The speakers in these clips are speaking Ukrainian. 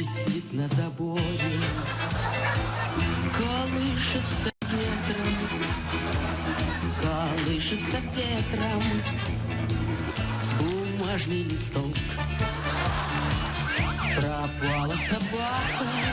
висит на заборе, колышется ветром, колышется ветром. Бумажный листок. Пропала собака,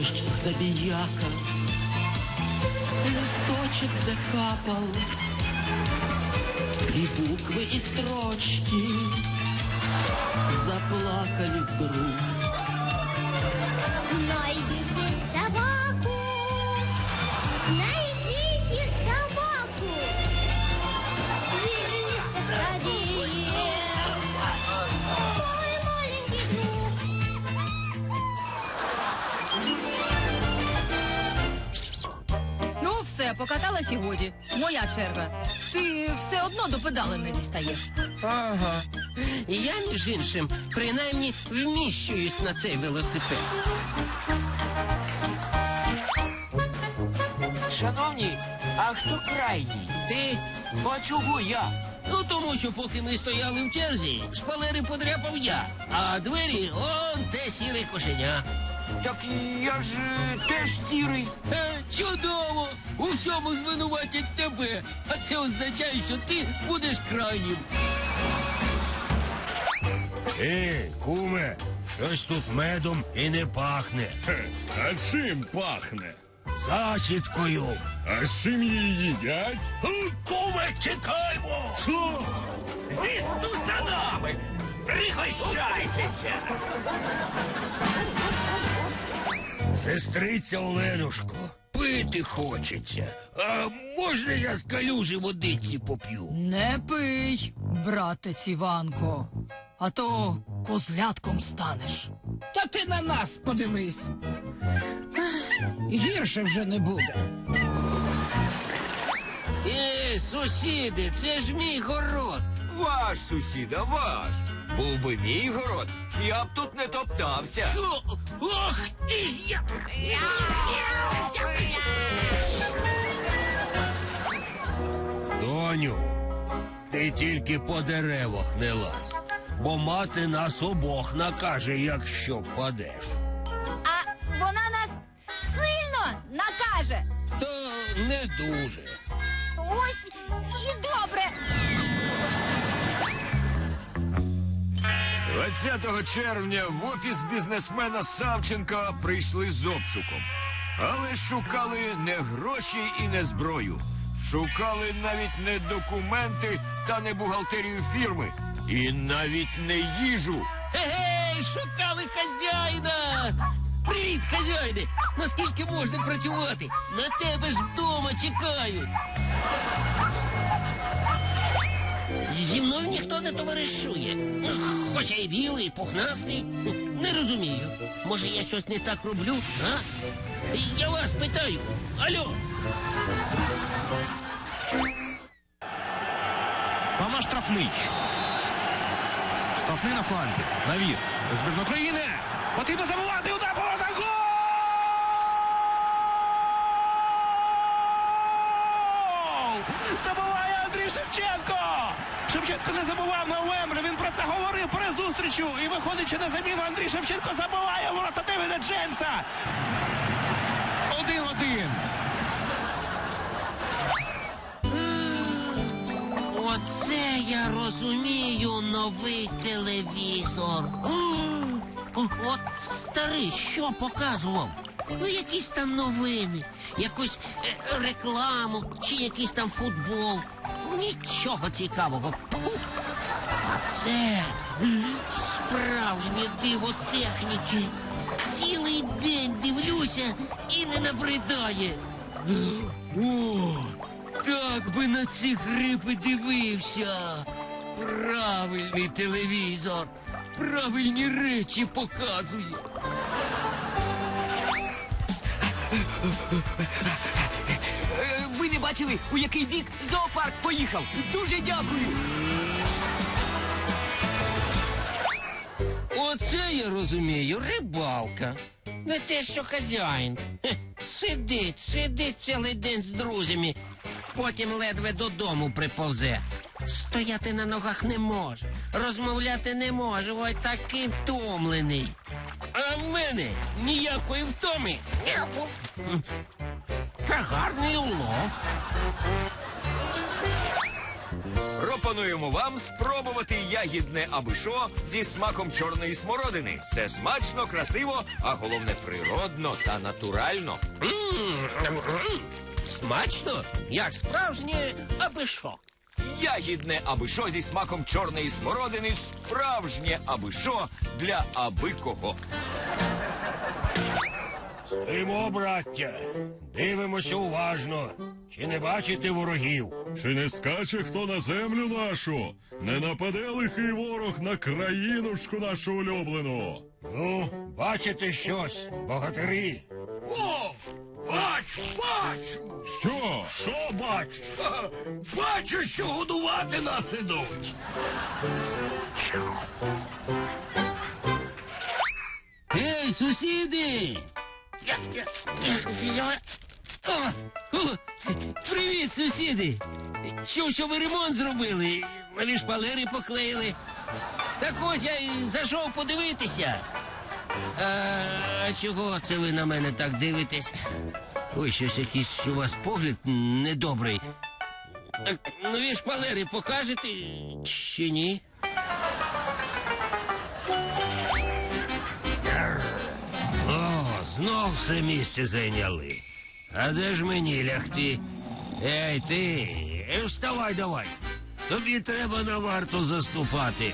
дождь забияка. Листочек закапал, и буквы и строчки заплакали вдруг. Найдите Все, покаталась і годі. Моя черга. Ти все одно до педали не дістаєш. Ага. І я, між іншим, принаймні вміщуюсь на цей велосипед. Шановні, а хто крайній? Ти? А чого я? Ну тому що поки ми стояли в черзі, шпалери подряпав я, а двері он те сіре кошеня. Так я ж е, теж сірий. Е, чудово! У всьому звинуватять тебе, а це означає, що ти будеш крайнім. Ей, куме, щось тут медом і не пахне. А чим пахне? Засідкою. А з чим її їдять? Ой, Куме, чекаймо! Що? Зі стусанами! Пригощайтеся! Сестриця Оленушко, пити хочеться. А можна я з калюжі водиці поп'ю? Не пий, братець Іванко, а то козлятком станеш. Та ти на нас подивись. Гірше вже не буде. Е, сусіди, це ж мій город. Ваш сусіда, ваш. Був би мій город, я б тут не топтався. Що? Ох ти ж я! Доню, ти тільки по деревах не лазь, бо мати нас обох накаже, якщо впадеш. А вона нас сильно накаже. Та не дуже. Ось і добре. 20 червня в офіс бізнесмена Савченка прийшли з обшуком. Але шукали не гроші і не зброю. Шукали навіть не документи та не бухгалтерію фірми. І навіть не їжу. Гей, шукали хазяїна! Привіт, хазяїне! Наскільки можна працювати? На тебе ж вдома чекають. Зі мною ніхто не товаришує. Хоча і білий, і пухнастий. Не розумію. Може, я щось не так роблю, а? Я вас питаю. Алло, Мама штрафний. Штрафний на фланзі. Навіс. Збірна України. Потрібно забувати удар. Шевченко не забував на Уемблі. Він про це говорив перед зустрічю. І виходячи на заміну, Андрій Шевченко забуває ворота Девіда Джеймса. Один-один. оце я розумію новий телевізор. О, От старий, що показував? Ну, якісь там новини, якусь е, рекламу чи якийсь там футбол. Нічого цікавого. А це справжнє диво техніки. Цілий день дивлюся і не набридає. О, так би на ці гриби дивився. Правильний телевізор. Правильні речі показує. Бачили, у який бік зоопарк поїхав. Дуже дякую. Оце я розумію, рибалка. Не те, що хазяїн. Сидить, сидить цілий день з друзями, потім ледве додому приповзе. Стояти на ногах не може, розмовляти не може, ой такий втомлений. А в мене ніякої втоми. Та гарний улов. Пропонуємо вам спробувати ягідне абишо зі смаком чорної смородини. Це смачно, красиво, а головне природно та натурально. Смачно, як справжнє аби що. Ягідне абишо зі смаком чорної смородини справжнє абишо для аби кого. Стоїмо, браття. Дивимося уважно. Чи не бачите ворогів? Чи не скаче хто на землю нашу? Не нападе лихий ворог на країночку нашу улюблену. Ну, бачите щось, богатирі? О, бачу, бачу. Що? Що бачите? Бачу, що годувати нас ідуть. Ей, сусіди! Привіт, сусіди! Чув, що ви ремонт зробили, нові шпалери поклеїли. Так ось я і зайшов подивитися. А чого це ви на мене так дивитесь? Ой, щось якийсь у вас погляд недобрий. Так, нові шпалери покажете чи ні? Знов все місце зайняли. А де ж мені лягти? Ей, ти, е, вставай давай. Тобі треба на варту заступати.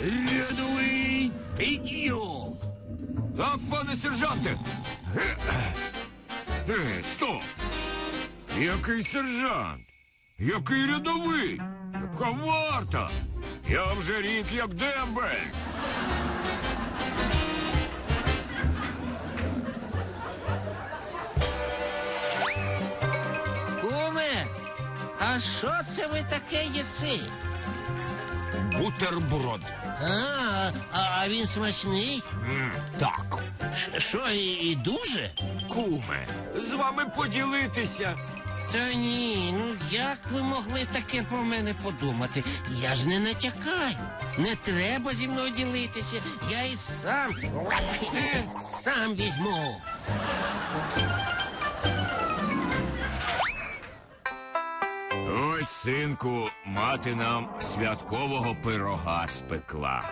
Рядовий підйом. Так, пане сержанте. Е, стоп. Який сержант? Який рядовий? Яка варта? Я вже рік як дембель. А що це ви таке їси? Бутерброд. А, а він смачний? Так, Ш- Що, і, і дуже? куме, з вами поділитися. Та ні, ну як ви могли таке про мене подумати? Я ж не натякаю. Не треба зі мною ділитися. Я і сам сам візьму. Ось, синку, мати нам святкового пирога спекла.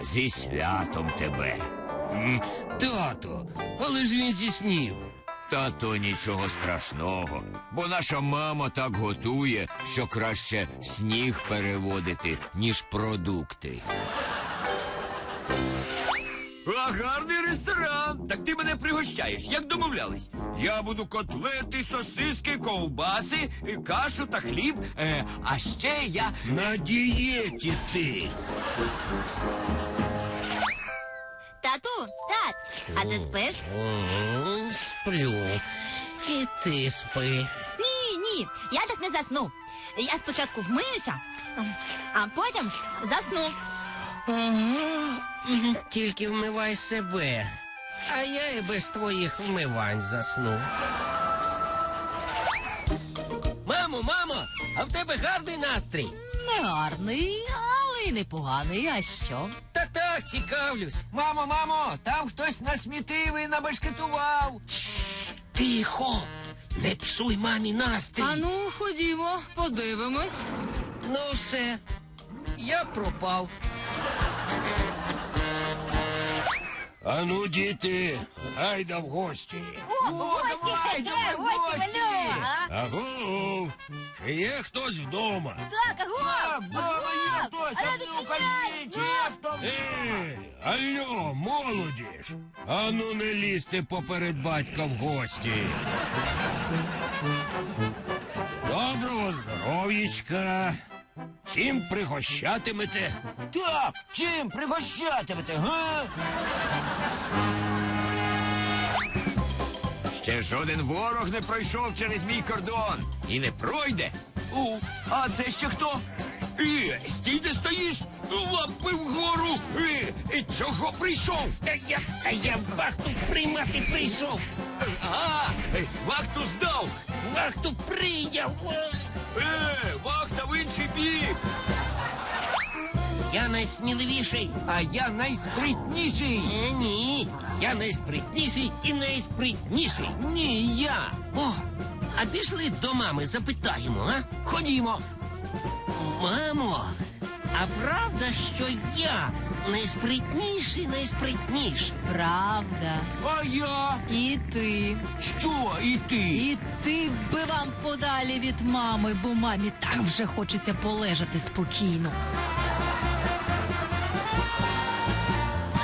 Зі святом тебе. М, Тато, але ж він зі снів. Та то нічого страшного, бо наша мама так готує, що краще сніг переводити, ніж продукти. А гарний ресторан. Так ти мене пригощаєш, як домовлялись. Я буду котлети, сосиски, ковбаси, і кашу та хліб. Е, а ще я. На дієті ти. Тату, тат, а ти спиш? М, Сплю. І ти спи. Ні, ні, я так не засну. Я спочатку вмиюся, а потім засну. Ага, Тільки вмивай себе. А я і без твоїх вмивань засну. Мамо, мамо, а в тебе гарний настрій. Не гарний, але й непоганий. А що? Та так, цікавлюсь. Мамо, мамо, там хтось насмітив і набешкетував. Тихо, не псуй мамі настрій. А ну, ходімо, подивимось. Ну все, я пропав. А ну, діти, гайда в гості. О, гості, давай, давай, гості. алло, а? Аго, чи є хтось вдома? Так, аго, Дома є хтось, а а ну, ну-ка чекай, йдіть, є хто. Ей, алло, молодіж. А ну не лізьте поперед батька в гості. Доброго здоров'ячка. Чим пригощатимете? Так, чим пригощатимете, га? Ще жоден ворог не пройшов через мій кордон і не пройде. У, а це ще хто? І, стій, де стоїш, лапи вгору. І, і чого прийшов? Та я, та я вахту приймати прийшов. А, вахту прийняв. Е, вахта в! Я найсміливіший. А я найспритніший. Е, ні. Я найспритніший і найспритніший. Ні, я. О, а пішли до мами, запитаємо, а? Ходімо. Мамо, а правда, що я найспритніший, найспритніший? Правда. А я? І ти. Що і ти? І ти би вам подалі від мами, бо мамі так вже хочеться полежати спокійно.